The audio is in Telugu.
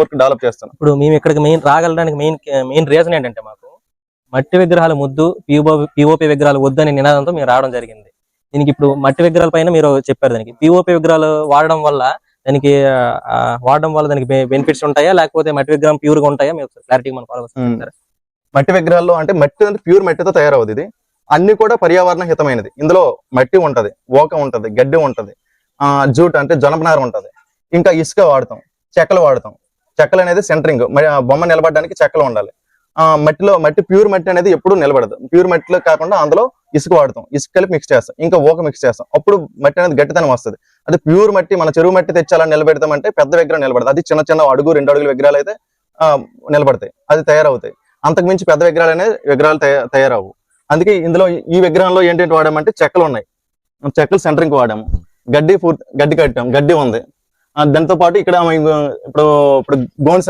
వర్క్ డెవలప్ చేస్తాను ఇప్పుడు మేము ఇక్కడికి మెయిన్ రాగలడానికి మెయిన్ మెయిన్ రీజన్ ఏంటంటే మాకు మట్టి విగ్రహాలు ముద్దు పిఓపి విగ్రహాలు వద్దు అనే నినాదంతో మేము రావడం జరిగింది. దీనికి ఇప్పుడు మట్టి విగ్రహాల పైన మీరు చెప్పారు దానికి. పిఓపి విగ్రహాలు వాడడం వల్ల దానికి వాడడం వల్ల దానికి బెనిఫిట్స్ ఉంటాయా? లేకపోతే మట్టి విగ్రహం ప్యూర్గా ఉంటాయా? మీరు క్లారిటీ మన మట్టి విగ్రహాల్లో అంటే మట్టి అంటే ప్యూర్ మట్టితో తయారవుతుంది ఇది. అన్ని కూడా పర్యావరణ హితమైనది. ఇందులో మట్టి ఉంటది ఓక ఉంటది గడ్డి ఉంటది ఆ జూట్ అంటే జనపనార ఉంటది. ఇంకా ఇసుక వాడతాం చెక్కలు వాడతాం. చెక్కలు అనేది సెంటరింగ్ బొమ్మ నిలబడడానికి చెక్కలు ఉండాలి. ఆ మట్టిలో మట్టి ప్యూర్ మట్టి అనేది ఎప్పుడు నిలబడదు. ప్యూర్ మట్టిలో కాకుండా అందులో ఇసుక వాడతాం. ఇసుక కలిపి మిక్స్ చేస్తాం. ఇంకా ఊక మిక్స్ చేస్తాం. అప్పుడు మట్టి అనేది గట్టితనం వస్తుంది. అది ప్యూర్ మట్టి మన చెరువు మట్టి తెచ్చాలని నిలబెడతామంటే పెద్ద విగ్రహం నిలబడదు. అది చిన్న చిన్న అడుగు రెండు అడుగుల విగ్రహాలు అయితే నిలబడతాయి. అది తయారవుతాయి. అంతకు మించి పెద్ద విగ్రహాలు అనేది విగ్రహాలు తయారవు. అందుకే ఇందులో ఈ విగ్రహంలో ఏంటంటే వాడామంటే చెక్కలు ఉన్నాయి. చెక్కలు సెంటరింగ్ వాడాము. గడ్డి పూర్తి గడ్డి కట్టాం. గడ్డి ఉంది. దాంతో పాటు ఇక్కడ ఇప్పుడు ఇప్పుడు గోన్స్